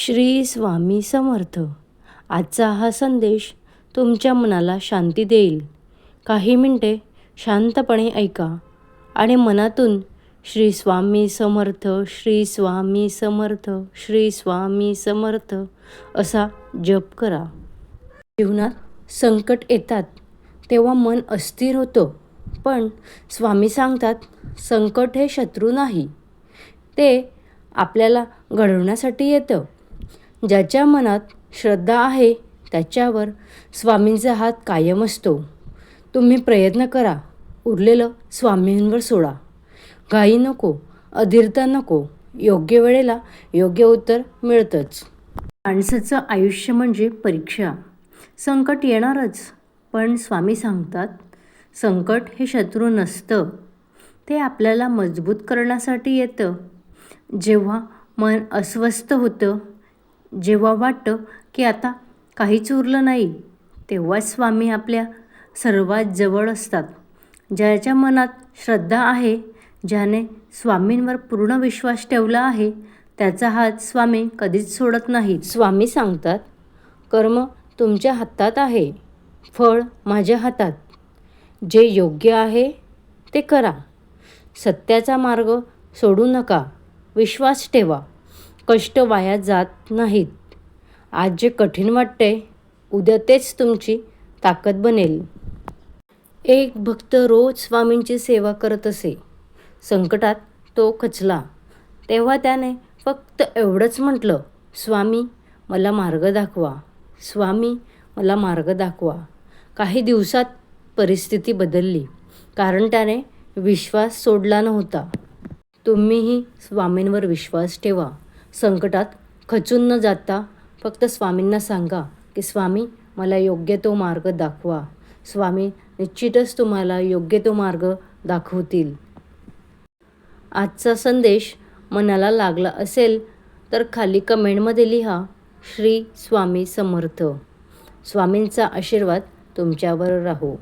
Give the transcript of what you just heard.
श्री स्वामी समर्थ. आजचा हा संदेश तुमच्या मनाला शांती देईल. काही मिनटे शांतपणे ऐका आणि मनातून श्री स्वामी समर्थ श्री स्वामी समर्थ श्री स्वामी समर्थ असा जप करा. जीवनात संकट येतात तेव्हा मन अस्थिर होतं. पण स्वामी सांगतात संकट हे शत्रू नाही. ते आपल्याला घडवण्यासाठी येतं. ज्याच्या मनात श्रद्धा आहे त्याच्यावर स्वामींचा हात कायम असतो. तुम्ही प्रयत्न करा. उरलेलं स्वामींवर सोडा. घाई नको अधीरता नको. योग्य वेळेला योग्य उत्तर मिळतंच. माणसाचं आयुष्य म्हणजे परीक्षा. संकट येणारच पण स्वामी सांगतात संकट हे शत्रू नसतं. ते आपल्याला मजबूत करण्यासाठी येतं. जेव्हा मन अस्वस्थ होतं जेव्हा वाटतं की आता काहीच उरलं नाही तेव्हाच स्वामी आपल्या सर्वात जवळ असतात ज्याच्या मनात श्रद्धा आहे ज्याने स्वामींवर पूर्ण विश्वास ठेवला आहे त्याचा हात स्वामी कधीच सोडत नाहीत. स्वामी सांगतात कर्म तुमच्या हातात आहे फळ माझ्या हातात. जे योग्य आहे ते करा. सत्याचा मार्ग सोडू नका. विश्वास ठेवा. कष्ट वाया जात नाहीत. आज जे कठीण वाटते उद्या तेच तुमची ताकद बनेल. एक भक्त रोज स्वामींची सेवा करत असे. संकटात तो खचला. तेव्हा त्याने फक्त एवढंच म्हटलं स्वामी मला मार्ग दाखवा. स्वामी मला मार्ग दाखवा. काही दिवसात परिस्थिती बदलली कारण त्याने विश्वास सोडला नव्हता. तुम्हीही स्वामींवर विश्वास ठेवा. संकटात खचून न जाता फक्त स्वामींना सांगा की स्वामी मला योग्य तो मार्ग दाखवा. स्वामी निश्चितच तुम्हाला योग्य तो मार्ग दाखवतील. आजचा संदेश मनाला लागला असेल तर खाली कमेंटमध्ये लिहा श्री स्वामी समर्थ. स्वामींचा आशीर्वाद तुमच्यावर राहो.